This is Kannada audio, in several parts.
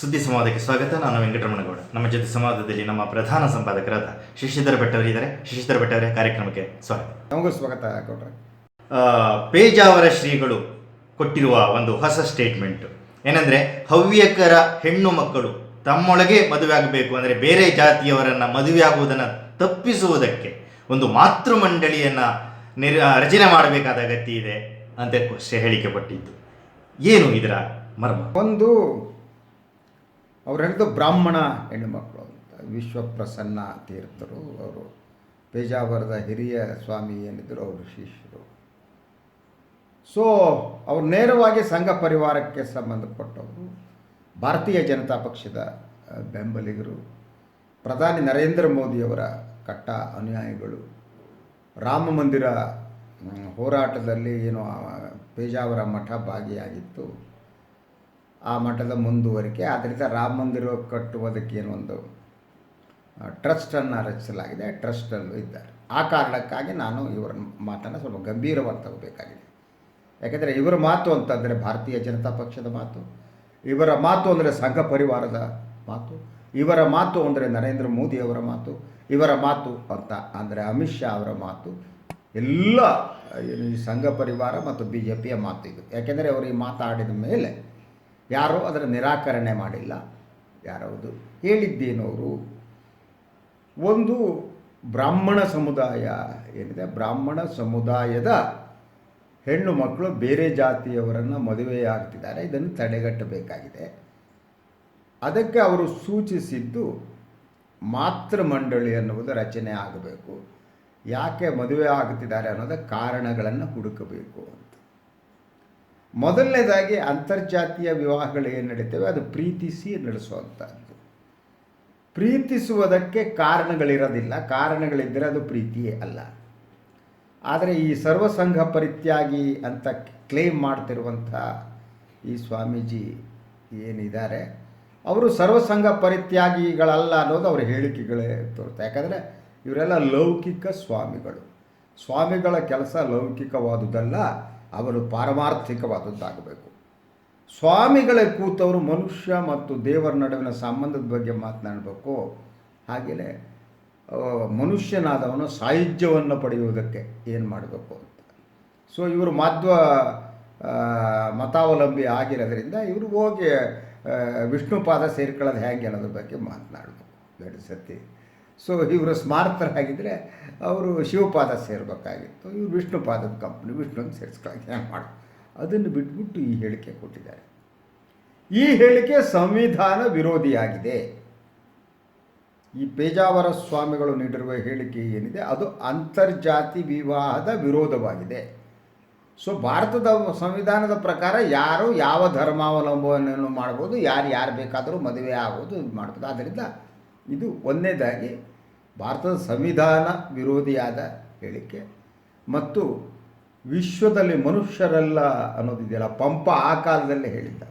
ಸುದ್ದಿ ಸಂವಾದಕ್ಕೆ ಸ್ವಾಗತ ನಾನು ವೆಂಕಟರಮಣಗೌಡ. ನಮ್ಮ ಜೊತೆ ಸಂವಾದದಲ್ಲಿ ನಮ್ಮ ಪ್ರಧಾನ ಸಂಪಾದಕರಾದ ಶಶಿಧರ ಭಟ್ ಅವರಿದ್ದಾರೆ ಶಶಿಧರ ಭಟ್ ಅವರೇ ಕಾರ್ಯಕ್ರಮಕ್ಕೆ ಸ್ವಾಗತ. ನಮಗೂ ಸ್ವಾಗತ ಪೇಜಾವರ ಶ್ರೀಗಳು ಕೊಟ್ಟಿರುವ ಒಂದು ಹೊಸ ಸ್ಟೇಟ್ಮೆಂಟ್ ಏನಂದ್ರೆ ಹವ್ಯಕರ ಹೆಣ್ಣು ಮಕ್ಕಳು ತಮ್ಮೊಳಗೆ ಮದುವೆ ಆಗಬೇಕು ಅಂದರೆ ಬೇರೆ ಜಾತಿಯವರನ್ನ ಮದುವೆ ಆಗುವುದನ್ನು ತಪ್ಪಿಸುವುದಕ್ಕೆ ಒಂದು ಮಾತೃ ಮಂಡಳಿಯನ್ನ ನಿರ್ ರಚನೆ ಮಾಡಬೇಕಾದ ಅಗತ್ಯ ಇದೆ ಅಂತ ಹೇಳಿಕೆ ಪಟ್ಟಿದ್ದು ಏನು ಇದರ ಮರ್ಮ? ಒಂದು ಅವ್ರು ಹೇಳಿದ್ದು ಬ್ರಾಹ್ಮಣ ಹೆಣ್ಣುಮಕ್ಕಳು ಅಂತ. ವಿಶ್ವಪ್ರಸನ್ನ ತೀರ್ಥರು ಅವರು. ಪೇಜಾವರದ ಹಿರಿಯ ಸ್ವಾಮಿ ಏನಿದ್ರು ಅವರು ಶಿಷ್ಯರು. ಸೊ ಅವರು ನೇರವಾಗಿ ಸಂಘ ಪರಿವಾರಕ್ಕೆ ಸಂಬಂಧಪಟ್ಟವರು. ಭಾರತೀಯ ಜನತಾ ಪಕ್ಷದ ಬೆಂಬಲಿಗರು. ಪ್ರಧಾನಿ ನರೇಂದ್ರ ಮೋದಿಯವರ ಕಟ್ಟ ಅನುಯಾಯಿಗಳು. ರಾಮ ಮಂದಿರ ಹೋರಾಟದಲ್ಲಿ ಏನು ಪೇಜಾವರ ಮಠ ಭಾಗಿಯಾಗಿತ್ತು. ಆ ಮಠದ ಮುಂದುವರಿಕೆ. ಆದ್ದರಿಂದ ರಾಮ ಮಂದಿರ ಕಟ್ಟುವುದಕ್ಕೆ ಒಂದು ಟ್ರಸ್ಟನ್ನು ರಚಿಸಲಾಗಿದೆ. ಟ್ರಸ್ಟಲ್ಲೂ ಇದ್ದಾರೆ. ಆ ಕಾರಣಕ್ಕಾಗಿ ನಾನು ಇವರ ಮಾತನ್ನು ಸ್ವಲ್ಪ ಗಂಭೀರವಾಗಿ ತಗೋಬೇಕಾಗಿದೆ. ಯಾಕೆಂದರೆ ಇವರ ಮಾತು ಅಂತಂದರೆ ಭಾರತೀಯ ಜನತಾ ಪಕ್ಷದ ಮಾತು, ಇವರ ಮಾತು ಅಂದರೆ ಸಂಘ ಪರಿವಾರದ ಮಾತು, ಇವರ ಮಾತು ಅಂದರೆ ನರೇಂದ್ರ ಮೋದಿಯವರ ಮಾತು, ಇವರ ಮಾತು ಅಂತ ಅಂದರೆ ಅಮಿತ್ ಶಾ ಅವರ ಮಾತು, ಎಲ್ಲ ಈ ಸಂಘ ಪರಿವಾರ ಮತ್ತು ಬಿ ಜೆ ಪಿಯ ಮಾತು ಇದು. ಯಾಕೆಂದರೆ ಅವರು ಈ ಮಾತಾಡಿದ ಮೇಲೆ ಯಾರೂ ಅದರ ನಿರಾಕರಣೆ ಮಾಡಿಲ್ಲ. ಯಾರವುದು ಹೇಳಿದ್ದೇನು ಅವರು. ಒಂದು ಬ್ರಾಹ್ಮಣ ಸಮುದಾಯ ಏನಿದೆ? ಬ್ರಾಹ್ಮಣ ಸಮುದಾಯದ ಹೆಣ್ಣು ಮಕ್ಕಳು ಬೇರೆ ಜಾತಿಯವರನ್ನು ಮದುವೆಯಾಗ್ತಿದ್ದಾರೆ. ಇದನ್ನು ತಡೆಗಟ್ಟಬೇಕಾಗಿದೆ. ಅದಕ್ಕೆ ಅವರು ಸೂಚಿಸಿದ್ದು ಮಾತೃ ಮಂಡಳಿ ಅನ್ನುವುದು ರಚನೆ ಆಗಬೇಕು. ಯಾಕೆ ಮದುವೆ ಆಗುತ್ತಿದ್ದಾರೆ ಅನ್ನೋದ ಕಾರಣಗಳನ್ನು ಹುಡುಕಬೇಕು ಅಂತ. ಮೊದಲನೇದಾಗಿ ಅಂತರ್ಜಾತೀಯ ವಿವಾಹಗಳು ಏನು ನಡೀತವೆ? ಅದು ಪ್ರೀತಿಸಿ ನಡೆಸುವಂಥದ್ದು ಪ್ರೀತಿಸುವುದಕ್ಕೆ ಕಾರಣಗಳಿರೋದಿಲ್ಲ. ಕಾರಣಗಳಿದ್ದರೆ ಅದು ಪ್ರೀತಿಯೇ ಅಲ್ಲ. ಆದರೆ ಈ ಸರ್ವಸಂಘ ಪರಿತ್ಯಾಗಿ ಅಂತ ಕ್ಲೇಮ್ ಮಾಡ್ತಿರುವಂಥ ಈ ಸ್ವಾಮೀಜಿ ಏನಿದ್ದಾರೆ, ಅವರು ಸರ್ವಸಂಘ ಪರಿತ್ಯಾಗಿಗಳಲ್ಲ ಅನ್ನೋದು ಅವರ ಹೇಳಿಕೆಗಳೇ ತೋರುತ್ತೆ ಯಾಕಂದರೆ ಇವರೆಲ್ಲ ಲೌಕಿಕ ಸ್ವಾಮಿಗಳು. ಸ್ವಾಮಿಗಳ ಕೆಲಸ ಲೌಕಿಕವಾದುದಲ್ಲ. ಅವರು ಪಾರಮಾರ್ಥಿಕವಾದದ್ದಾಗಬೇಕು. ಸ್ವಾಮಿಗಳೇ ಕೂತವರು ಮನುಷ್ಯ ಮತ್ತು ದೇವರ ನಡುವಿನ ಸಂಬಂಧದ ಬಗ್ಗೆ ಮಾತನಾಡಬೇಕು. ಹಾಗೆಯೇ ಮನುಷ್ಯನಾದವನು ಸಾಹಿತ್ಯವನ್ನು ಪಡೆಯುವುದಕ್ಕೆ ಏನು ಮಾಡಬೇಕು ಅಂತ. ಸೊ ಇವರು ಮಾಧ್ವ ಮತಾವಲಂಬಿ ಆಗಿರೋದ್ರಿಂದ ಇವರು ಹೋಗಿ ವಿಷ್ಣುಪಾದ ವಿಷ್ಣು ಪಾದ ಸೇರ್ಕೊಳ್ಳೋದು ಹೇಗೆ ಅನ್ನೋದ್ರ ಬಗ್ಗೆ ಮಾತನಾಡಬೇಕು. ಎರಡು ಸತಿ ಸೊ ಇವರು ಸ್ಮಾರತರಾಗಿದ್ದರೆ ಅವರು ಶಿವಪಾದ ಸೇರಬೇಕಾಗಿತ್ತು. ಇವರು ವಿಷ್ಣು ಪಾದದ ಕಂಪ್ನಿ ವಿಷ್ಣುನ ಸೇರಿಸ್ಕೊಳ್ಳೋಕೆ ಏನು ಮಾಡಿ. ಅದನ್ನು ಬಿಟ್ಬಿಟ್ಟು ಈ ಹೇಳಿಕೆ ಕೊಟ್ಟಿದ್ದಾರೆ. ಈ ಹೇಳಿಕೆ ಸಂವಿಧಾನ ವಿರೋಧಿಯಾಗಿದೆ. ಈ ಪೇಜಾವರ ಸ್ವಾಮಿಗಳು ನೀಡಿರುವ ಹೇಳಿಕೆ ಏನಿದೆ, ಅದು ಅಂತರ್ಜಾತಿ ವಿವಾಹದ ವಿರೋಧವಾಗಿದೆ. ಸೊ ಭಾರತದ ಸಂವಿಧಾನದ ಪ್ರಕಾರ ಯಾರು ಯಾವ ಧರ್ಮಾವಲಂಬನೆಯನ್ನು ಮಾಡ್ಬೋದು, ಯಾರು ಯಾರು ಬೇಕಾದರೂ ಮದುವೆ ಆಗೋದು ಇದು ಮಾಡ್ಬೋದು. ಆದ್ದರಿಂದ ಇದು ಒಂದನೇದಾಗಿ ಭಾರತದ ಸಂವಿಧಾನ ವಿರೋಧಿಯಾದ ಹೇಳಿಕೆ. ಮತ್ತು ವಿಶ್ವದಲ್ಲಿ ಮನುಷ್ಯರೆಲ್ಲ ಅನ್ನೋದಿದೆಯಲ್ಲ ಪಂಪ ಆ ಕಾಲದಲ್ಲೇ ಹೇಳಿದ್ದ.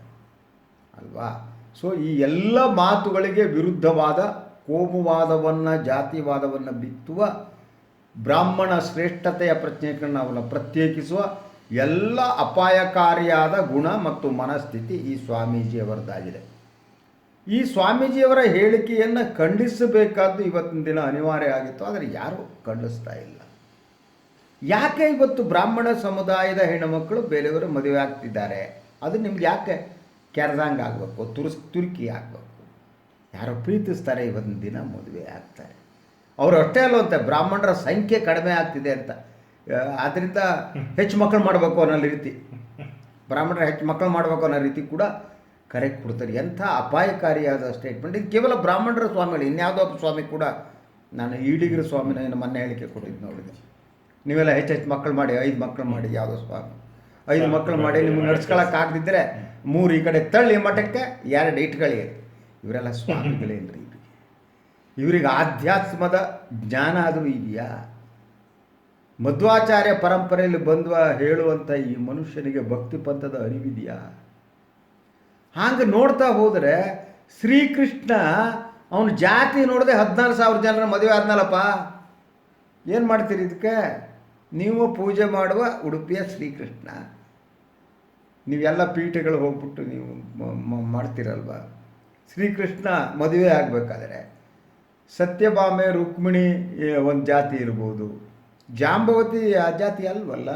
ಅಲ್ವಾ? ಸೊ ಈ ಎಲ್ಲ ಮಾತುಗಳಿಗೆ ವಿರುದ್ಧವಾದ, ಕೋಮುವಾದವನ್ನು, ಜಾತಿವಾದವನ್ನು ಬಿತ್ತುವ, ಬ್ರಾಹ್ಮಣ ಶ್ರೇಷ್ಠತೆಯ ಪ್ರಜ್ಞೆಗಳನ್ನು ಅವನ್ನು ಪ್ರತ್ಯೇಕಿಸುವ, ಎಲ್ಲ ಅಪಾಯಕಾರಿಯಾದ ಗುಣ ಮತ್ತು ಮನಸ್ಥಿತಿ ಈ ಸ್ವಾಮೀಜಿಯವರದ್ದಾಗಿದೆ ಈ ಸ್ವಾಮೀಜಿಯವರ ಹೇಳಿಕೆಯನ್ನು ಖಂಡಿಸಬೇಕಾದ್ದು ಇವತ್ತಿನ ದಿನ ಅನಿವಾರ್ಯ ಆಗಿತ್ತು, ಆದರೆ ಯಾರೂ ಖಂಡಿಸ್ತಾ ಇಲ್ಲ. ಯಾಕೆ ಇವತ್ತು ಬ್ರಾಹ್ಮಣ ಸಮುದಾಯದ ಹೆಣ್ಣುಮಕ್ಕಳು ಬೇರೆಯವರು ಮದುವೆ ಆಗ್ತಿದ್ದಾರೆ? ಅದು ನಿಮ್ಗೆ ಯಾಕೆ ಕೆರೆದಂಗೆ ಆಗಬೇಕು, ತುರ್ಸ್, ತುರ್ಕಿ ಆಗಬೇಕು? ಯಾರೋ ಪ್ರೀತಿಸ್ತಾರೆ ಇವತ್ತಿನ ದಿನ ಮದುವೆ ಆಗ್ತಾರೆ. ಅವರು ಅಷ್ಟೇ ಅಲ್ಲವಂತೆ ಬ್ರಾಹ್ಮಣರ ಸಂಖ್ಯೆ ಕಡಿಮೆ ಆಗ್ತಿದೆ ಅಂತ. ಆದ್ದರಿಂದ ಹೆಚ್ಚು ಮಕ್ಕಳು ಮಾಡಬೇಕು ಅನ್ನೋ ರೀತಿ. ಬ್ರಾಹ್ಮಣರ ಹೆಚ್ಚು ಮಕ್ಕಳು ಮಾಡಬೇಕು ಅನ್ನೋ ರೀತಿ ಕೂಡ ಕರೆಕ್ಟ್ ಕೊಡ್ತಾರೆ. ಎಂಥ ಅಪಾಯಕಾರಿಯಾದ ಸ್ಟೇಟ್ಮೆಂಟ್ ಇದು ಕೇವಲ ಬ್ರಾಹ್ಮಣರ ಸ್ವಾಮಿಗಳು, ಇನ್ಯಾವುದೋ ಸ್ವಾಮಿ ಕೂಡ ನಾನು ಈಡಿಗರ ಸ್ವಾಮಿನ ಏನು ಮೊನ್ನೆ ಹೇಳಿಕೆ ಕೊಟ್ಟಿದ್ದು ನೋಡಿದೆ. ನೀವೆಲ್ಲ ಹೆಚ್ಚು ಹೆಚ್ಚು ಮಕ್ಕಳು ಮಾಡಿ, ಐದು ಮಕ್ಕಳು ಮಾಡಿ, ಯಾವುದೋ ಸ್ವಾಮಿ. ಐದು ಮಕ್ಕಳು ಮಾಡಿ ನಿಮ್ಗೆ ನಡ್ಸ್ಕೊಳಕ್ಕಾಗದಿದ್ದರೆ ಮೂರು ಈ ಕಡೆ ತಳ್ಳಿ ಮಠಕ್ಕೆ ಎರಡು ಇಟ್ಕೊಳ್ಳಿ ಇವರೆಲ್ಲ ಸ್ವಾಮಿಗಳೇನ್ರಿ ಇವ್ರಿಗೆ. ಇವರಿಗೆ ಆಧ್ಯಾತ್ಮದ ಜ್ಞಾನ ಆದರೂ ಇದೆಯಾ? ಮಧ್ವಾಚಾರ್ಯ ಪರಂಪರೆಯಲ್ಲಿ ಬಂದ್ವ ಹೇಳುವಂಥ ಈ ಮನುಷ್ಯನಿಗೆ ಭಕ್ತಿ ಪಂಥದ ಅರಿವಿದೆಯಾ? ಹಾಗೆ ನೋಡ್ತಾ ಹೋದರೆ ಶ್ರೀಕೃಷ್ಣ ಅವನ ಜಾತಿ ನೋಡದೆ ಹದಿನಾರು ಸಾವಿರ ಜನರ ಮದುವೆ ಆದ್ನಲ್ಲಪ್ಪ. ಏನು ಮಾಡ್ತೀರಿ ಇದಕ್ಕೆ? ನೀವು ಪೂಜೆ ಮಾಡುವ ಉಡುಪಿಯ ಶ್ರೀಕೃಷ್ಣ. ನೀವೆಲ್ಲ ಪೀಠಗಳು ಹೋಗ್ಬಿಟ್ಟು ನೀವು ಮಾಡ್ತೀರಲ್ವ? ಶ್ರೀಕೃಷ್ಣ ಮದುವೆ ಆಗಬೇಕಾದ್ರೆ ಸತ್ಯಭಾಮೆ, ರುಕ್ಮಿಣಿ ಒಂದು ಜಾತಿ ಇರ್ಬೋದು. ಜಾಂಬವತಿ ಆ ಜಾತಿ ಅಲ್ವಲ್ಲ?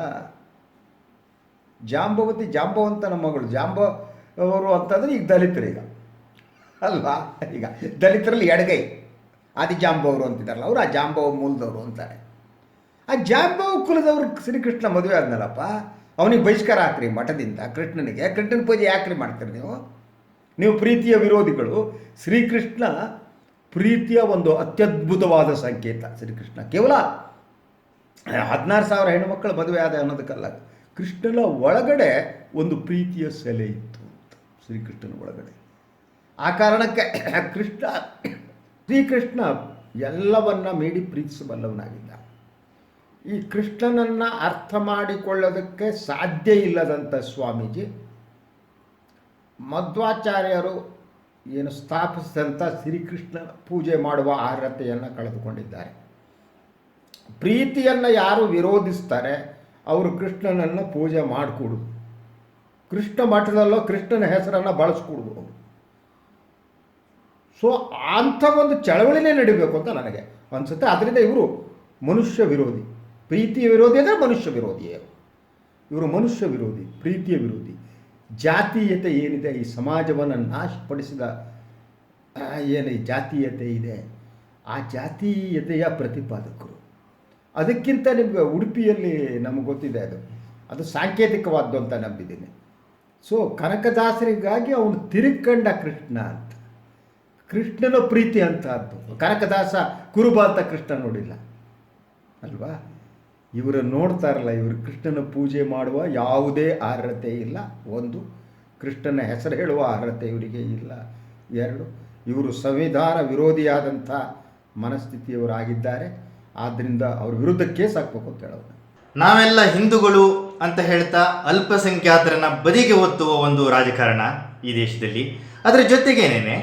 ಜಾಂಬವತಿ ಜಾಂಬವಂತನ ಮಗಳು. ಜಾಂಬ ಅವರು ಅಂತಂದರೆ ಈಗ ದಲಿತರು ಈಗ. ಅಲ್ವಾ? ಈಗ ದಲಿತರಲ್ಲಿ ಎಡಗೈ. ಆದಿ ಜಾಂಬವರು ಅಂತಿದ್ದಾರಲ್ಲ, ಅವರು ಆ ಜಾಂಬವ ಮೂಲದವರು ಅಂತಾರೆ. ಆ ಜಾಂಬವ ಕುಲದವ್ರು ಶ್ರೀಕೃಷ್ಣ ಮದುವೆ ಆದ್ನಲ್ಲಪ್ಪ, ಅವನಿಗೆ ಬಹಿಷ್ಕಾರ ಹಾಕ್ರಿ ಮಠದಿಂದ ಕೃಷ್ಣನಿಗೆ. ಕೃಷ್ಣನ ಪೂಜೆ ಯಾಕ್ರಿ ಮಾಡ್ತೀರಿ ನೀವು? ನೀವು ಪ್ರೀತಿಯ ವಿರೋಧಿಗಳು. ಶ್ರೀಕೃಷ್ಣ ಪ್ರೀತಿಯ ಒಂದು ಅತ್ಯದ್ಭುತವಾದ ಸಂಕೇತ ಶ್ರೀಕೃಷ್ಣ. ಕೇವಲ ಹದಿನಾರು ಸಾವಿರ ಹೆಣ್ಣುಮಕ್ಕಳು ಮದುವೆ ಆದ ಅನ್ನೋದಕ್ಕಲ್ಲ, ಕೃಷ್ಣನ ಒಳಗಡೆ ಒಂದು ಪ್ರೀತಿಯ ಸೆಲೆ ಇತ್ತು. ಶ್ರೀಕೃಷ್ಣನ ಒಳಗಡೆ. ಆ ಕಾರಣಕ್ಕೆ ಕೃಷ್ಣ, ಶ್ರೀಕೃಷ್ಣ ಎಲ್ಲವನ್ನ ಮೀಡಿ ಪ್ರೀತಿಸಬಲ್ಲವನಾಗಿದ್ದ. ಈ ಕೃಷ್ಣನನ್ನು ಅರ್ಥ ಮಾಡಿಕೊಳ್ಳೋದಕ್ಕೆ ಸಾಧ್ಯ ಇಲ್ಲದಂಥ ಸ್ವಾಮೀಜಿ, ಮಧ್ವಾಚಾರ್ಯರು ಏನು ಸ್ಥಾಪಿಸಿದಂಥ ಶ್ರೀಕೃಷ್ಣ ಪೂಜೆ ಮಾಡುವ ಅರ್ಹತೆಯನ್ನು ಕಳೆದುಕೊಂಡಿದ್ದಾರೆ. ಪ್ರೀತಿಯನ್ನು ಯಾರು ವಿರೋಧಿಸ್ತಾರೆ, ಅವರು ಕೃಷ್ಣನನ್ನು ಪೂಜೆ ಮಾಡಿಕೊಡು. ಕೃಷ್ಣ ಮಠದಲ್ಲೋ ಕೃಷ್ಣನ ಹೆಸರನ್ನು ಬಳಸ್ಕೊಡ್ಬೋದು. ಸೊ ಅಂಥ ಒಂದು ಚಳವಳಿನೇ ನಡಿಬೇಕು ಅಂತ ನನಗೆ ಅನಿಸುತ್ತೆ. ಅದರಿಂದ ಇವರು ಮನುಷ್ಯ ವಿರೋಧಿ. ಪ್ರೀತಿಯ ವಿರೋಧಿ ಅಂದರೆ ಮನುಷ್ಯ ವಿರೋಧಿಯೇ ಇವರು ಮನುಷ್ಯ ವಿರೋಧಿ, ಪ್ರೀತಿಯ ವಿರೋಧಿ. ಜಾತೀಯತೆ ಏನಿದೆ? ಈ ಸಮಾಜವನ್ನು ನಾಶಪಡಿಸಿದ ಏನು ಈ ಜಾತೀಯತೆ ಇದೆ? ಆ ಜಾತೀಯತೆಯ ಪ್ರತಿಪಾದಕರು. ಅದಕ್ಕಿಂತ ನಿಮಗೆ ಉಡುಪಿಯಲ್ಲಿ ನಮಗೆ ಗೊತ್ತಿದೆ ಅದು. ಅದು ಸಾಂಕೇತಿಕವಾದ್ದು ಅಂತ ನಂಬಿದ್ದೀನಿ. ಸೊ ಕನಕದಾಸರಿಗಾಗಿ ಅವನು ತಿರುಕಂಡ ಕೃಷ್ಣ ಅಂತ. ಕೃಷ್ಣನ ಪ್ರೀತಿ ಅಂತಹದ್ದು ಕನಕದಾಸ ಕುರುಬ ಅಂತ ಕೃಷ್ಣ ನೋಡಿಲ್ಲ. ಅಲ್ವಾ? ಇವರು ನೋಡ್ತಾರಲ್ಲ, ಇವರು ಕೃಷ್ಣನ ಪೂಜೆ ಮಾಡುವ ಯಾವುದೇ ಅರ್ಹತೆ ಇಲ್ಲ. ಒಂದು, ಕೃಷ್ಣನ ಹೆಸರು ಹೇಳುವ ಅರ್ಹತೆ ಇವರಿಗೆ ಇಲ್ಲ. ಎರಡು, ಇವರು ಸಂವಿಧಾನ ವಿರೋಧಿಯಾದಂಥ ಮನಸ್ಥಿತಿಯವರಾಗಿದ್ದಾರೆ ಆದ್ದರಿಂದ ಅವ್ರ ವಿರುದ್ಧ ಕೇಸ್ ಹಾಕ್ಬೇಕು ಅಂತ ಹೇಳೋದು. ನಾವೆಲ್ಲ ಹಿಂದೂಗಳು ಅಂತ ಹೇಳ್ತಾ ಅಲ್ಪಸಂಖ್ಯಾತರನ್ನ ಬದಿಗೆ ಒತ್ತುವ ಒಂದು ರಾಜಕಾರಣ ಈ ದೇಶದಲ್ಲಿ. ಅದರ ಜೊತೆಗೇನೇನೆ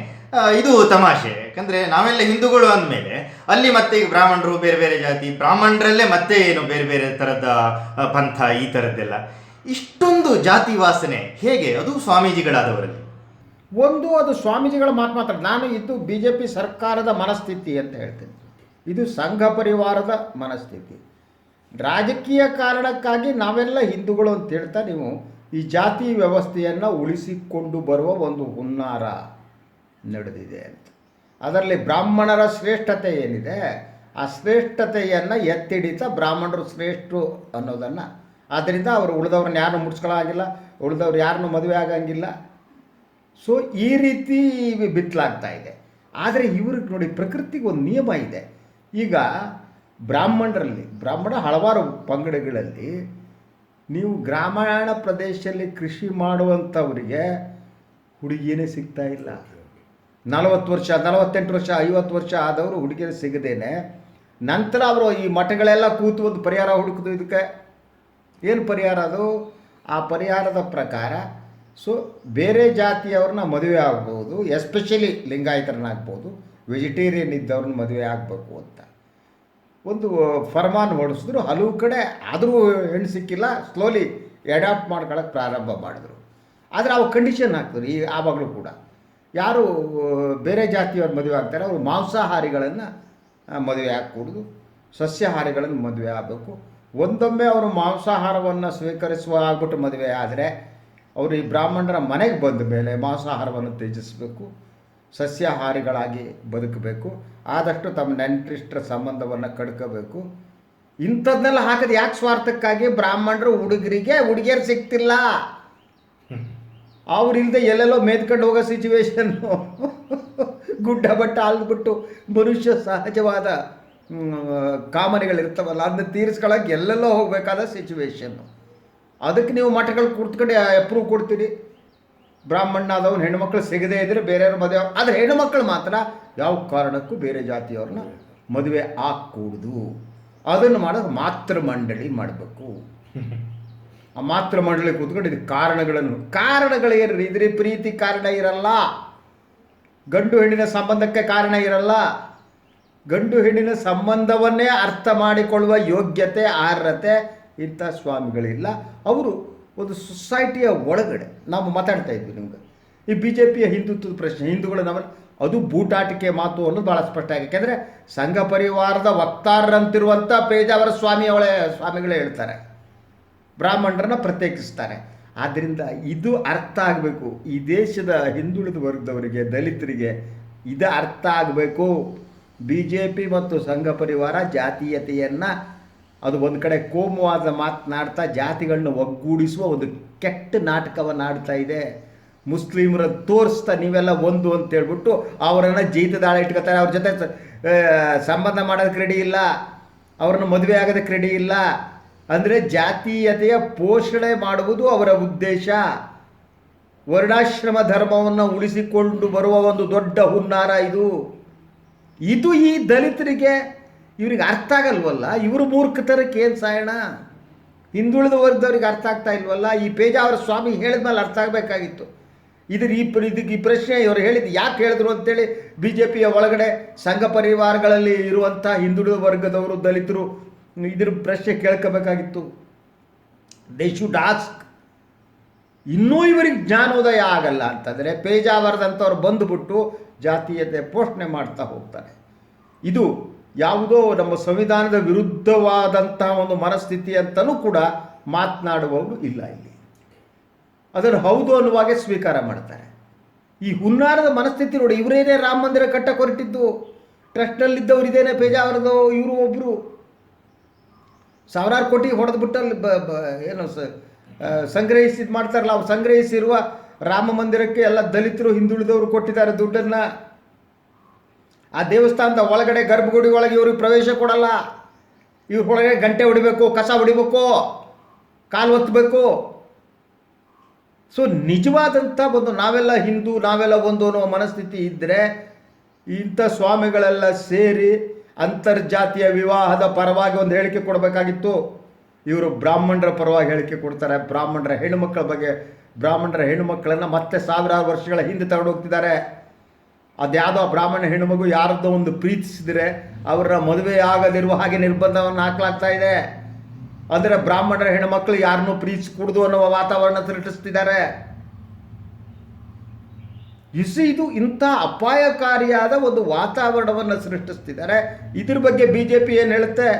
ಇದು ತಮಾಷೆ. ಯಾಕಂದ್ರೆ ನಾವೆಲ್ಲ ಹಿಂದೂಗಳು ಅಂದಮೇಲೆ ಅಲ್ಲಿ ಮತ್ತೆ ಈಗ ಬ್ರಾಹ್ಮಣರು ಬೇರೆ ಬೇರೆ ಜಾತಿ, ಬ್ರಾಹ್ಮಣರಲ್ಲೇ ಮತ್ತೆ ಏನು ಬೇರೆ ಬೇರೆ ಥರದ ಪಂಥ ಈ ಥರದ್ದೆಲ್ಲ ಇಷ್ಟೊಂದು ಜಾತಿ ವಾಸನೆ ಹೇಗೆ? ಅದು ಸ್ವಾಮೀಜಿಗಳಾದವರಲ್ಲಿ. ಒಂದು, ಅದು ಸ್ವಾಮೀಜಿಗಳ ಮಾತು ಮಾತ್ರ. ನಾನು ಇದು ಬಿ ಜೆ ಪಿ ಸರ್ಕಾರದ ಮನಸ್ಥಿತಿ ಅಂತ ಹೇಳ್ತೇನೆ. ಇದು ಸಂಘ ಪರಿವಾರದ ಮನಸ್ಥಿತಿ. ರಾಜಕೀಯ ಕಾರಣಕ್ಕಾಗಿ ನಾವೆಲ್ಲ ಹಿಂದೂಗಳು ಅಂತ ಹೇಳ್ತಾ ನೀವು ಈ ಜಾತಿ ವ್ಯವಸ್ಥೆಯನ್ನು ಉಳಿಸಿಕೊಂಡು ಬರುವ ಒಂದು ಹುನ್ನಾರ ನಡೆದಿದೆ ಅಂತ. ಅದರಲ್ಲಿ ಬ್ರಾಹ್ಮಣರ ಶ್ರೇಷ್ಠತೆ ಏನಿದೆ? ಆ ಶ್ರೇಷ್ಠತೆಯನ್ನು ಎತ್ತಿಡಿತಾ ಬ್ರಾಹ್ಮಣರು ಶ್ರೇಷ್ಠರು ಅನ್ನೋದನ್ನು. ಆದ್ದರಿಂದ ಅವರು ಉಳಿದವ್ರನ್ನ ಯಾರನ್ನೂ ಮುಡ್ಸ್ಕೊಳ್ಳೋಂಗಿಲ್ಲ ಉಳಿದವ್ರು ಯಾರನ್ನು ಮದುವೆ ಆಗಂಗಿಲ್ಲ. ಸೊ ಈ ರೀತಿ ಬಿತ್ತಲಾಗ್ತಾ ಇದೆ. ಆದರೆ ಇವ್ರಿಗೆ ನೋಡಿ ಪ್ರಕೃತಿಗೆ ಒಂದು ನಿಯಮ ಇದೆ. ಈಗ ಬ್ರಾಹ್ಮಣರಲ್ಲಿ, ಬ್ರಾಹ್ಮಣ ಹಲವಾರು ಪಂಗಡಗಳಲ್ಲಿ ನೀವು ಗ್ರಾಮೀಣ ಪ್ರದೇಶದಲ್ಲಿ ಕೃಷಿ ಮಾಡುವಂಥವರಿಗೆ ಹುಡುಗಿಯೇ ಸಿಗ್ತಾ ಇಲ್ಲ. ನಲವತ್ತು ವರ್ಷ, ನಲವತ್ತೆಂಟು ವರ್ಷ, ಐವತ್ತು ವರ್ಷ ಆದವರು ಹುಡುಗಿಯರು ಸಿಗದೇನೆ. ನಂತರ ಅವರು ಈ ಮಠಗಳೆಲ್ಲ ಕೂತು ಒಂದು ಪರಿಹಾರ ಹುಡುಕಿದ್ರು ಇದಕ್ಕೆ. ಏನು ಪರಿಹಾರ ಅದು? ಆ ಪರಿಹಾರದ ಪ್ರಕಾರ ಸೊ, ಬೇರೆ ಜಾತಿಯವ್ರನ್ನ ಮದುವೆ ಆಗ್ಬೋದು, ಎಸ್ಪೆಷಲಿ ಲಿಂಗಾಯತರನ್ನಾಗ್ಬೋದು, ವೆಜಿಟೇರಿಯನ್ ಇದ್ದವ್ರನ್ನ ಮದುವೆ ಆಗಬೇಕು ಅಂತ. ಒಂದು ಫರ್ಮಾನ್ ಹೊಡಿಸಿದ್ರು ಹಲವು ಕಡೆ ಆದರೂ ಹೆಣ್ಣು ಸಿಕ್ಕಿಲ್ಲ. ಸ್ಲೋಲಿ ಅಡಾಪ್ಟ್ ಮಾಡ್ಕೊಳ್ಳೋಕೆ ಪ್ರಾರಂಭ ಮಾಡಿದ್ರು. ಆದರೆ ಅವು ಕಂಡೀಷನ್ ಹಾಕ್ತಾರೆ ಈ, ಆವಾಗಲೂ ಕೂಡ. ಯಾರು ಬೇರೆ ಜಾತಿಯವ್ರು ಮದುವೆ ಆಗ್ತಾರೆ, ಅವರು ಮಾಂಸಾಹಾರಿಗಳನ್ನು ಮದುವೆ ಹಾಕ್ಕೊಡ್ದು ಸಸ್ಯಾಹಾರಿಗಳನ್ನು ಮದುವೆ ಆಗಬೇಕು. ಒಂದೊಮ್ಮೆ ಅವರು ಮಾಂಸಾಹಾರವನ್ನು ಸ್ವೀಕರಿಸುವ ಆಗ್ಬಿಟ್ಟು ಮದುವೆ ಆದರೆ, ಅವರು ಈ ಬ್ರಾಹ್ಮಣರ ಮನೆಗೆ ಬಂದ ಮೇಲೆ ಮಾಂಸಾಹಾರವನ್ನು ತ್ಯಜಿಸಬೇಕು. ಸಸ್ಯಾಹಾರಿಗಳಾಗಿ ಬದುಕಬೇಕು. ಆದಷ್ಟು ತಮ್ಮ ನೆಂಟರಿಷ್ಟರ ಸಂಬಂಧವನ್ನು ಕಡ್ಕೋಬೇಕು. ಇಂಥದ್ದನ್ನೆಲ್ಲ ಹಾಕೋದು ಯಾಕೆ ಸ್ವಾರ್ಥಕ್ಕಾಗಿ? ಬ್ರಾಹ್ಮಣರು, ಹುಡುಗರಿಗೆ ಹುಡುಗಿಯರು ಸಿಗ್ತಿಲ್ಲ. ಅವ್ರಿಲ್ದೆ ಎಲ್ಲೆಲ್ಲೋ ಮೇದ್ಕೊಂಡು ಹೋಗೋ ಸಿಚುವೇಶನ್ನು ಗುಡ್ಡ ಬಟ್ಟ ಅಲ್ದ್ಬಿಟ್ಟು ಮನುಷ್ಯ ಸಹಜವಾದ ಕಾಮನೆಗಳಿರ್ತವಲ್ಲ ಅದನ್ನ ತೀರಿಸ್ಕೊಳ್ಳೋಕೆ ಎಲ್ಲೆಲ್ಲೋ ಹೋಗಬೇಕಾದ ಸಿಚುವೇಶನ್ನು ಅದಕ್ಕೆ ನೀವು ಮಠಗಳು ಕೂತ್ಕೊಂಡು ಅಪ್ರೂವ್ ಕೊಡ್ತೀರಿ. ಬ್ರಾಹ್ಮಣನಾದವನು ಹೆಣ್ಮಕ್ಳು ಸಿಗದೇ ಇದ್ದರೆ ಬೇರೆಯವ್ರ ಮದುವೆ ಆದರೆ ಹೆಣ್ಮಕ್ಳು ಮಾತ್ರ ಯಾವ ಕಾರಣಕ್ಕೂ ಬೇರೆ ಜಾತಿಯವ್ರನ್ನ ಮದುವೆ ಆಗ್ಕೂಡುದು. ಅದನ್ನು ಮಾಡೋದು ಮಾತೃ ಮಂಡಳಿ ಮಾಡಬೇಕು. ಆ ಮಾತೃ ಮಂಡಳಿ ಕೂತ್ಕೊಂಡು ಇದು ಕಾರಣಗಳನ್ನು ಕಾರಣಗಳೇನು ಇದ್ರೆ ಪ್ರೀತಿ ಕಾರಣ ಇರಲ್ಲ. ಗಂಡು ಹೆಣ್ಣಿನ ಸಂಬಂಧಕ್ಕೆ ಕಾರಣ ಇರಲ್ಲ. ಗಂಡು ಹೆಣ್ಣಿನ ಸಂಬಂಧವನ್ನೇ ಅರ್ಥ ಮಾಡಿಕೊಳ್ಳುವ ಯೋಗ್ಯತೆ ಅರ್ಹತೆ ಇಂಥ ಸ್ವಾಮಿಗಳಿಲ್ಲ. ಅವರು ಒಂದು ಸೊಸೈಟಿಯ ಒಳಗಡೆ ನಾವು ಮಾತಾಡ್ತಾ ಇದ್ವಿ ನಿಮ್ಗೆ. ಈ ಬಿ ಜೆ ಪಿಯ ಹಿಂದುತ್ವದ ಪ್ರಶ್ನೆ, ಹಿಂದೂಗಳ ನಮ್ಮಲ್ಲಿ ಅದು ಬೂಟಾಟಿಕೆ ಮಾತು ಅನ್ನೋದು ಭಾಳ ಸ್ಪಷ್ಟ ಆಗಿದೆ. ಯಾಕೆಂದರೆ ಸಂಘ ಪರಿವಾರದ ವಕ್ತಾರರಂತಿರುವಂಥ ಪೇಜಾವರ ಸ್ವಾಮಿ ಅವಳೇ, ಸ್ವಾಮಿಗಳೇ ಹೇಳ್ತಾರೆ. ಬ್ರಾಹ್ಮಣರನ್ನ ಪ್ರತ್ಯೇಕಿಸ್ತಾರೆ. ಆದ್ದರಿಂದ ಇದು ಅರ್ಥ ಆಗಬೇಕು. ಈ ದೇಶದ ಹಿಂದುಳಿದ ವರ್ಗದವರಿಗೆ, ದಲಿತರಿಗೆ ಇದು ಅರ್ಥ ಆಗಬೇಕು. ಬಿ ಜೆ ಪಿ ಮತ್ತು ಸಂಘ ಪರಿವಾರ ಜಾತೀಯತೆಯನ್ನು ಅದು ಒಂದು ಕಡೆ ಕೋಮುವಾದ ಮಾತನಾಡ್ತಾ ಜಾತಿಗಳನ್ನ ಒಗ್ಗೂಡಿಸುವ ಒಂದು ಕೆಟ್ಟ ನಾಟಕವನ್ನು ಆಡ್ತಾ ಇದೆ. ಮುಸ್ಲಿಮರನ್ನು ತೋರಿಸ್ತಾ ನೀವೆಲ್ಲ ಒಂದು ಅಂತ ಹೇಳ್ಬಿಟ್ಟು ಅವರನ್ನು ಜೈತ ದಾಳ ಇಟ್ಕೋತಾರೆ. ಅವ್ರ ಜೊತೆ ಸಂಬಂಧ ಮಾಡೋದು ರೆಡಿ ಇಲ್ಲ. ಅವ್ರನ್ನ ಮದುವೆ ಆಗೋದಕ್ಕೆ ರೆಡಿ ಇಲ್ಲ. ಅಂದರೆ ಜಾತೀಯತೆಯ ಪೋಷಣೆ ಮಾಡುವುದು ಅವರ ಉದ್ದೇಶ. ವರ್ಣಾಶ್ರಮ ಧರ್ಮವನ್ನು ಉಳಿಸಿಕೊಂಡು ಬರುವ ಒಂದು ದೊಡ್ಡ ಹುನ್ನಾರ ಇದು. ಇದು ಈ ದಲಿತರಿಗೆ ಇವ್ರಿಗೆ ಅರ್ಥ ಆಗಲ್ವಲ್ಲ? ಇವರು ಮೂರ್ಖತರಕ್ಕೆ ಏನು ಸಾಯಣ ಹಿಂದುಳಿದ ವರ್ಗದವ್ರಿಗೆ ಅರ್ಥ ಆಗ್ತಾ ಇಲ್ವಲ್ಲ? ಈ ಪೇಜಾವರ ಸ್ವಾಮಿ ಹೇಳಿದ್ಮೇಲೆ ಅರ್ಥ ಆಗಬೇಕಾಗಿತ್ತು. ಇದ್ರ ಈ ಇದಕ್ಕೆ ಈ ಪ್ರಶ್ನೆ ಇವರು ಹೇಳಿದ್ದು ಯಾಕೆ ಹೇಳಿದ್ರು ಅಂತೇಳಿ ಬಿ ಜೆ ಪಿಯ ಒಳಗಡೆ ಸಂಘ ಪರಿವಾರಗಳಲ್ಲಿ ಇರುವಂಥ ಹಿಂದುಳಿದ ವರ್ಗದವರು ದಲಿತರು ಇದ್ರ ಪ್ರಶ್ನೆ ಕೇಳ್ಕೋಬೇಕಾಗಿತ್ತು. ದೇ ಶುಡ್ ಆಸ್ಕ್ ಇನ್ನೂ ಇವರಿಗೆ ಜ್ಞಾನೋದಯ ಆಗಲ್ಲ ಅಂತಂದರೆ ಪೇಜಾವರದಂಥವ್ರು ಬಂದುಬಿಟ್ಟು ಜಾತೀಯತೆ ಪೋಷಣೆ ಮಾಡ್ತಾ ಹೋಗ್ತಾರೆ. ಇದು ಯಾವುದೋ ನಮ್ಮ ಸಂವಿಧಾನದ ವಿರುದ್ಧವಾದಂತಹ ಒಂದು ಮನಸ್ಥಿತಿ ಅಂತಲೂ ಕೂಡ ಮಾತನಾಡುವವರು ಇಲ್ಲ ಇಲ್ಲಿ. ಅದನ್ನು ಹೌದು ಅನ್ನುವಾಗೆ ಸ್ವೀಕಾರ ಮಾಡ್ತಾರೆ. ಈ ಹುನ್ನಾರದ ಮನಸ್ಥಿತಿ ನೋಡಿ, ಇವರೇನೇ ರಾಮ ಮಂದಿರ ಕಟ್ಟಕ್ಕೆ ಹೊರಟಿದ್ದು ಟ್ರಸ್ಟ್ನಲ್ಲಿದ್ದವ್ರು ಇದೇನೆ ಪೇಜಾವರದ ಇವರು ಒಬ್ಬರು ಸಾವಿರಾರು ಕೋಟಿ ಹೊಡೆದ್ಬಿಟ್ಟು ಅಲ್ಲಿ ಬ ಬ, ಏನು ಸಂಗ್ರಹಿಸಿದ್ ಮಾಡ್ತಾರಲ್ಲ, ಅವ್ರು ಸಂಗ್ರಹಿಸಿರುವ ರಾಮ ಮಂದಿರಕ್ಕೆ ಎಲ್ಲ ದಲಿತರು ಹಿಂದುಳಿದವರು ಕೊಟ್ಟಿದ್ದಾರೆ ದುಡ್ಡನ್ನು. ಆ ದೇವಸ್ಥಾನದ ಒಳಗಡೆ ಗರ್ಭಗುಡಿ ಒಳಗೆ ಇವ್ರಿಗೆ ಪ್ರವೇಶ ಕೊಡಲ್ಲ. ಇವ್ರೊಳಗೆ ಗಂಟೆ ಹೊಡಿಬೇಕು, ಕಸ ಹೊಡಿಬೇಕು, ಕಾಲು ಒತ್ತಬೇಕು ಸೊ ನಿಜವಾದಂಥ ಒಂದು ನಾವೆಲ್ಲ ಹಿಂದೂ, ನಾವೆಲ್ಲ ಒಂದು ಅನ್ನೋ ಮನಸ್ಥಿತಿ ಇದ್ದರೆ ಇಂಥ ಸ್ವಾಮಿಗಳೆಲ್ಲ ಸೇರಿ ಅಂತರ್ಜಾತಿಯ ವಿವಾಹದ ಪರವಾಗಿ ಒಂದು ಹೇಳಿಕೆ ಕೊಡಬೇಕಾಗಿತ್ತು. ಇವರು ಬ್ರಾಹ್ಮಣರ ಪರವಾಗಿ ಹೇಳಿಕೆ ಕೊಡ್ತಾರೆ. ಬ್ರಾಹ್ಮಣರ ಹೆಣ್ಣುಮಕ್ಕಳ ಬಗ್ಗೆ ಬ್ರಾಹ್ಮಣರ ಹೆಣ್ಣುಮಕ್ಕಳನ್ನು ಮತ್ತೆ ಸಾವಿರಾರು ವರ್ಷಗಳ ಹಿಂದೆ ತಗೊಂಡು ಹೋಗ್ತಿದ್ದಾರೆ. ಅದ್ಯಾವುದೋ ಬ್ರಾಹ್ಮಣ ಹೆಣ್ಣುಮಗು ಯಾರದ್ದೋ ಒಂದು ಪ್ರೀತಿಸಿದರೆ ಅವರ ಮದುವೆ ಆಗದಿರುವ ಹಾಗೆ ನಿರ್ಬಂಧವನ್ನು ಹಾಕಲಾಗ್ತಾ ಇದೆ. ಅಂದರೆ ಬ್ರಾಹ್ಮಣರ ಹೆಣ್ಣುಮಕ್ಕಳು ಯಾರನ್ನೂ ಪ್ರೀತಿಸಕೂಡ್ದು ಅನ್ನುವ ವಾತಾವರಣ ಸೃಷ್ಟಿಸ್ತಿದ್ದಾರೆ. ಇಸಿ ಇದು ಇಂಥ ಅಪಾಯಕಾರಿಯಾದ ಒಂದು ವಾತಾವರಣವನ್ನು ಸೃಷ್ಟಿಸ್ತಿದ್ದಾರೆ. ಇದ್ರ ಬಗ್ಗೆ ಬಿ ಜೆ ಪಿ ಏನು ಹೇಳುತ್ತೆ?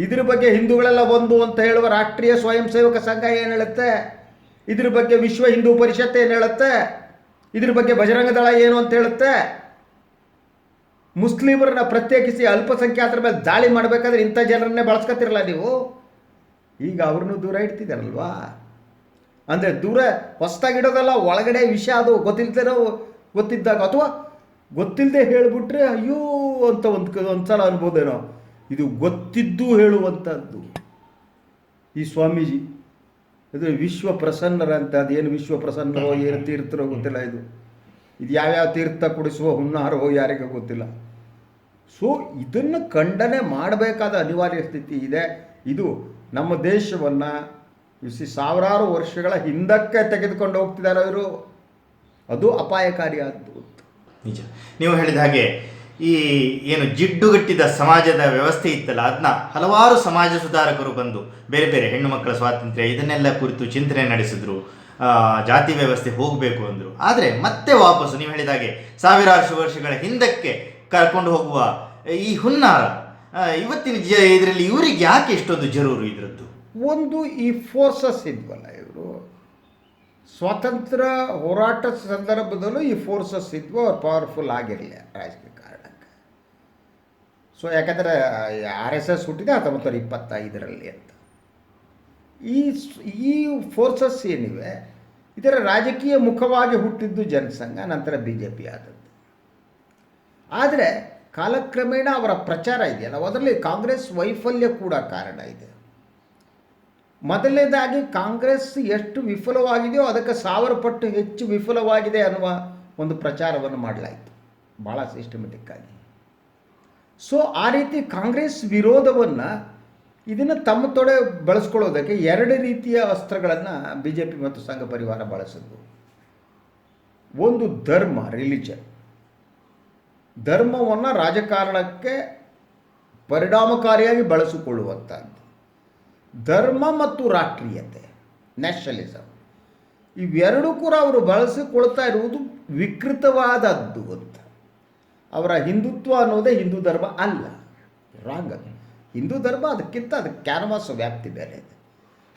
ಇದ್ರ ಬಗ್ಗೆ ಹಿಂದೂಗಳೆಲ್ಲ ಒಂದು ಅಂತ ಹೇಳುವ ರಾಷ್ಟ್ರೀಯ ಸ್ವಯಂ ಸೇವಕ ಸಂಘ ಏನು ಹೇಳುತ್ತೆ? ಇದ್ರ ಬಗ್ಗೆ ವಿಶ್ವ ಹಿಂದೂ ಪರಿಷತ್ ಏನು ಹೇಳುತ್ತೆ? ಇದ್ರ ಬಗ್ಗೆ ಬಜರಂಗ ದಳ ಏನು ಅಂತ ಹೇಳುತ್ತೆ? ಮುಸ್ಲಿಮರನ್ನ ಪ್ರತ್ಯೇಕಿಸಿ ಅಲ್ಪಸಂಖ್ಯಾತರ ಮೇಲೆ ದಾಳಿ ಮಾಡಬೇಕಾದ್ರೆ ಇಂಥ ಜನರನ್ನೇ ಬಳಸ್ಕೊತಿರಲ್ಲ ನೀವು? ಈಗ ಅವ್ರನ್ನೂ ದೂರ ಇಡ್ತಿದ್ದಾರಲ್ವಾ ಅಂದರೆ ದೂರ ಹೊಸ್ದಾಗಿಡೋದಲ್ಲ ಒಳಗಡೆ ವಿಷಯ ಅದು ಗೊತ್ತಿಲ್ದೇನೋ ಗೊತ್ತಿದ್ದಾಗ, ಅಥವಾ ಗೊತ್ತಿಲ್ಲದೆ ಹೇಳಿಬಿಟ್ರೆ ಅಯ್ಯೋ ಅಂತ ಒಂದು ಒಂದು ಸಲ ಅನ್ಬೋದೇನೋ. ಇದು ಗೊತ್ತಿದ್ದು ಹೇಳುವಂಥದ್ದು ಈ ಸ್ವಾಮೀಜಿ ಇದು ವಿಶ್ವ ಪ್ರಸನ್ನರ ಅಂತ ಅದೇನು ವಿಶ್ವ ಪ್ರಸನ್ನರೋ ಏನು ತೀರ್ಥರೋ ಗೊತ್ತಿಲ್ಲ ಇದು. ಇದು ಯಾವ್ಯಾವ ತೀರ್ಥ ಕುಡಿಸುವ ಹುನ್ನಾರವೋ ಯಾರಿಗೂ ಗೊತ್ತಿಲ್ಲ. ಸೊ ಇದನ್ನು ಖಂಡನೆ ಮಾಡಬೇಕಾದ ಅನಿವಾರ್ಯ ಸ್ಥಿತಿ ಇದೆ. ಇದು ನಮ್ಮ ದೇಶವನ್ನು ಸಾವಿರಾರು ವರ್ಷಗಳ ಹಿಂದಕ್ಕೆ ತೆಗೆದುಕೊಂಡು ಹೋಗ್ತಿದ್ದಾರೆ ಅವರು ಅದು ಅಪಾಯಕಾರಿಯಾದ್ದು ನಿಜ. ನೀವು ಹೇಳಿದ ಹಾಗೆ ಈ ಏನು ಜಿಡ್ಡುಗಟ್ಟಿದ ಸಮಾಜದ ವ್ಯವಸ್ಥೆ ಇತ್ತಲ್ಲ ಅದನ್ನ ಹಲವಾರು ಸಮಾಜ ಸುಧಾರಕರು ಬಂದು ಬೇರೆ ಬೇರೆ ಹೆಣ್ಣು ಮಕ್ಕಳ ಸ್ವಾತಂತ್ರ್ಯ ಇದನ್ನೆಲ್ಲ ಕುರಿತು ಚಿಂತನೆ ನಡೆಸಿದ್ರು. ಜಾತಿ ವ್ಯವಸ್ಥೆ ಹೋಗಬೇಕು ಅಂದರು. ಆದರೆ ಮತ್ತೆ ವಾಪಸ್ಸು ನೀವು ಹೇಳಿದಾಗೆ ಸಾವಿರಾರು ವರ್ಷಗಳ ಹಿಂದಕ್ಕೆ ಕರ್ಕೊಂಡು ಹೋಗುವ ಈ ಹುನ್ನಾರ ಇವತ್ತಿನ ಜ, ಇದರಲ್ಲಿ ಇವರಿಗೆ ಯಾಕೆ ಇಷ್ಟೊಂದು ಜರೂರು ಇದರದ್ದು? ಒಂದು ಈ ಫೋರ್ಸಸ್ ಇದ್ವಲ್ಲ ಇವರು. ಸ್ವಾತಂತ್ರ್ಯ ಹೋರಾಟದ ಸಂದರ್ಭದಲ್ಲೂ ಈ ಫೋರ್ಸಸ್ ಇದ್ವು, ಅವ್ರು ಪವರ್ಫುಲ್ ಆಗಿರಲಿಲ್ಲ ರಾಜಕೀಯ. ಸೊ ಯಾಕಂದರೆ ಆರ್ ಎಸ್ ಎಸ್ ಹುಟ್ಟಿದೆ ಹತ್ತೊಂಬತ್ತು ಇಪ್ಪತ್ತೈದರಲ್ಲಿ ಅಂತ. ಈ ಈ ಫೋರ್ಸಸ್ ಏನಿವೆ, ಇದರ ರಾಜಕೀಯ ಮುಖವಾಗಿ ಹುಟ್ಟಿದ್ದು ಜನಸಂಘ, ನಂತರ ಬಿ ಜೆ ಪಿ ಆದದ್ದು. ಆದರೆ, ಕಾಲಕ್ರಮೇಣ ಅವರ ಪ್ರಚಾರ ಇದೆಯಲ್ಲ ಅದರಲ್ಲಿ ಕಾಂಗ್ರೆಸ್ ವೈಫಲ್ಯ ಕೂಡ ಕಾರಣ ಇದೆ. ಮೊದಲನೇದಾಗಿ ಕಾಂಗ್ರೆಸ್ ಎಷ್ಟು ವಿಫಲವಾಗಿದೆಯೋ ಅದಕ್ಕೆ ಸಾವಿರ ಪಟ್ಟು ಹೆಚ್ಚು ವಿಫಲವಾಗಿದೆ ಅನ್ನುವ ಒಂದು ಪ್ರಚಾರವನ್ನು ಮಾಡಲಾಯಿತು. ಭಾಳ ಸಿಸ್ಟಮೆಟಿಕ್ ಆಗಿ. ಸೊ ಆ ರೀತಿ ಕಾಂಗ್ರೆಸ್ ವಿರೋಧವನ್ನು ಇದನ್ನು ತಮ್ಮ ತೊಡೆ ಬಳಸ್ಕೊಳ್ಳೋದಕ್ಕೆ ಎರಡು ರೀತಿಯ ಅಸ್ತ್ರಗಳನ್ನು ಬಿ ಜೆ ಪಿ ಮತ್ತು ಸಂಘ ಪರಿವಾರ ಬಳಸಿದ್ವು. ಒಂದು ಧರ್ಮ ರಿಲಿಜನ್ ಧರ್ಮವನ್ನು ರಾಜಕಾರಣಕ್ಕೆ ಪರಿಣಾಮಕಾರಿಯಾಗಿ ಬಳಸಿಕೊಳ್ಳುವಂಥದ್ದು ಧರ್ಮ ಮತ್ತು ರಾಷ್ಟ್ರೀಯತೆ ನ್ಯಾಷನಲಿಸಮ್ ಇವೆರಡೂ ಕೂಡ ಅವರು ಬಳಸಿಕೊಳ್ತಾ ಇರುವುದು ವಿಕೃತವಾದದ್ದು ಅಂತ ಅವರ ಹಿಂದುತ್ವ ಅನ್ನೋದೇ ಹಿಂದೂ ಧರ್ಮ ಅಲ್ಲ. ರಾಂಗ್ ಹಿಂದೂ ಧರ್ಮ ಅದಕ್ಕಿಂತ ಅದು ಕ್ಯಾನ್ವಾಸ್ ವ್ಯಾಪ್ತಿ ಬೇರೆ ಇದೆ.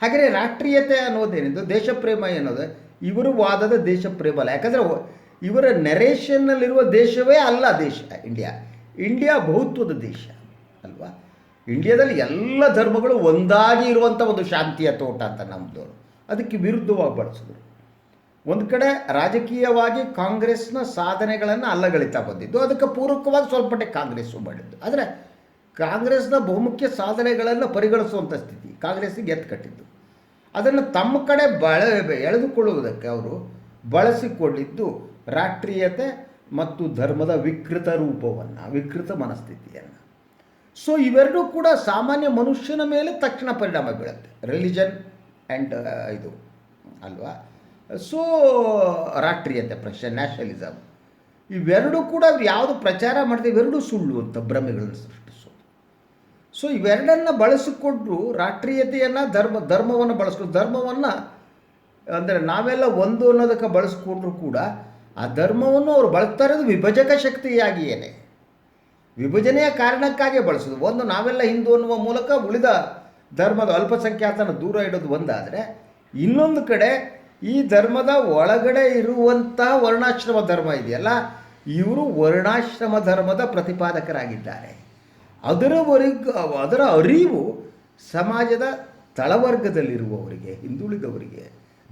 ಹಾಗೆಯೇ ರಾಷ್ಟ್ರೀಯತೆ ಅನ್ನೋದೇನಿದ್ದು ದೇಶ ಪ್ರೇಮ ಅನ್ನೋದು ಇವರು ವಾದದ ದೇಶ ಪ್ರೇಮ ಅಲ್ಲ. ಯಾಕಂದರೆ ಇವರ ನೆರೇಷನ್ನಲ್ಲಿರುವ ದೇಶವೇ ಅಲ್ಲ ದೇಶ, ಇಂಡಿಯಾ. ಇಂಡಿಯಾ ಬಹುತ್ವದ ದೇಶ ಅಲ್ವಾ? ಇಂಡಿಯಾದಲ್ಲಿ ಎಲ್ಲ ಧರ್ಮಗಳು ಒಂದಾಗಿ ಇರುವಂಥ ಒಂದು ಶಾಂತಿಯ ತೋಟ ಅಂತ ನಮ್ಮದು ಅದಕ್ಕೆ ವಿರುದ್ಧವಾಗಿ ಬಳಸಿದ್ರು. ಒಂದು ಕಡೆ ರಾಜಕೀಯವಾಗಿ ಕಾಂಗ್ರೆಸ್ನ ಸಾಧನೆಗಳನ್ನು ಅಲ್ಲಗಳಿತಾ ಬಂದಿದ್ದು. ಅದಕ್ಕೆ ಪೂರಕವಾಗಿ ಸ್ವಲ್ಪ ಮಟ್ಟಿಗೆ ಕಾಂಗ್ರೆಸ್ಸು ಮಾಡಿದ್ದು. ಆದರೆ ಕಾಂಗ್ರೆಸ್ನ ಬಹುಮುಖ್ಯ ಸಾಧನೆಗಳನ್ನು ಪರಿಗಣಿಸುವಂಥ ಸ್ಥಿತಿ ಕಾಂಗ್ರೆಸ್ಸಿಗೆ ಎತ್ತು ಕಟ್ಟಿದ್ದು. ಅದನ್ನು ತಮ್ಮ ಕಡೆ ಬಳ ಎಳೆದುಕೊಳ್ಳುವುದಕ್ಕೆ ಅವರು ಬಳಸಿಕೊಂಡಿದ್ದು ರಾಷ್ಟ್ರೀಯತೆ ಮತ್ತು ಧರ್ಮದ ವಿಕೃತ ರೂಪವನ್ನು, ವಿಕೃತ ಮನಸ್ಥಿತಿಯನ್ನು. ಸೊ ಇವೆರಡೂ ಕೂಡ ಸಾಮಾನ್ಯ ಮನುಷ್ಯನ ಮೇಲೆ ತಕ್ಷಣ ಪರಿಣಾಮ ಬೀಳುತ್ತೆ. ರಿಲಿಜನ್ ಆ್ಯಂಡ್ ಇದು, ಅಲ್ವಾ? ಸೊ ರಾಷ್ಟ್ರೀಯತೆ ಪ್ರಶ್ನೆ ನ್ಯಾಷನಲಿಸಮ್ ಇವೆರಡೂ ಕೂಡ ಅವ್ರು ಯಾವುದು ಪ್ರಚಾರ ಮಾಡಿದೆ ಇವೆರಡೂ ಸುಳ್ಳು ಅಂತ ಭ್ರಮೆಗಳನ್ನು ಸೃಷ್ಟಿಸೋದು. ಸೊ ಇವೆರಡನ್ನು ಬಳಸಿಕೊಂಡ್ರು ರಾಷ್ಟ್ರೀಯತೆಯನ್ನು ಧರ್ಮ, ಧರ್ಮವನ್ನು ಬಳಸ್ಕೊಂಡು, ಧರ್ಮವನ್ನು ಅಂದರೆ ನಾವೆಲ್ಲ ಒಂದು ಅನ್ನೋದಕ್ಕೆ ಬಳಸ್ಕೊಂಡ್ರು ಕೂಡ ಆ ಧರ್ಮವನ್ನು ಅವರು ಬಳಸ್ತಾ ಇರೋದು ವಿಭಜಕ ಶಕ್ತಿಯಾಗಿಯೇ ವಿಭಜನೆಯ ಕಾರಣಕ್ಕಾಗಿ ಬಳಸೋದು. ಒಂದು ನಾವೆಲ್ಲ ಹಿಂದೂ ಅನ್ನುವ ಮೂಲಕ ಉಳಿದ ಧರ್ಮದ ಅಲ್ಪಸಂಖ್ಯಾತನ ದೂರ ಇಡೋದು ಒಂದಾದರೆ ಇನ್ನೊಂದು ಕಡೆ ಈ ಧರ್ಮದ ಒಳಗಡೆ ಇರುವಂತಹ ವರ್ಣಾಶ್ರಮ ಧರ್ಮ ಇದೆಯಲ್ಲ, ಇವರು ವರ್ಣಾಶ್ರಮ ಧರ್ಮದ ಪ್ರತಿಪಾದಕರಾಗಿದ್ದಾರೆ. ಅದರವರೆಗೂ ಅದರ ಅರಿವು ಸಮಾಜದ ತಳವರ್ಗದಲ್ಲಿರುವವರಿಗೆ, ಹಿಂದುಳಿದವರಿಗೆ,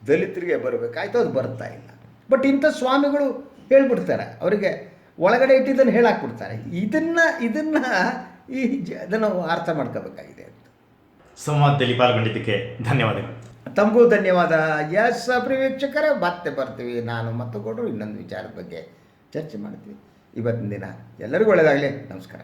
ದಲಿತರಿಗೆ ಬರಬೇಕಾಯ್ತು, ಅದು ಬರ್ತಾ ಇಲ್ಲ. ಬಟ್ ಇಂಥ ಸ್ವಾಮಿಗಳು ಹೇಳ್ಬಿಡ್ತಾರೆ, ಅವರಿಗೆ ಒಳಗಡೆ ಇಟ್ಟಿದ್ದನ್ನು ಹೇಳಾಕ್ಬಿಡ್ತಾರೆ. ಇದನ್ನು ಇದನ್ನು ಈ ಜ ಅದನ್ನು ಅರ್ಥ ಮಾಡ್ಕೋಬೇಕಾಗಿದೆ ಅಂತ. ಸಂವಾದದಲ್ಲಿ ಪಾಲ್ಗೊಂಡಿದ್ದಕ್ಕೆ ಧನ್ಯವಾದಗಳು. ತಮಗೂ ಧನ್ಯವಾದ. ಎಸ್ ವೀಕ್ಷಕರೇ ಮತ್ತೆ ಬರ್ತೀವಿ ನಾನು ಮತ್ತು ಕೊಟ್ಟರು ಇನ್ನೊಂದು ವಿಚಾರದ ಬಗ್ಗೆ ಚರ್ಚೆ ಮಾಡ್ತೀವಿ. ಇವತ್ತಿನ ದಿನ ಎಲ್ಲರಿಗೂ ಒಳ್ಳೆಯದಾಗಲಿ ನಮಸ್ಕಾರ.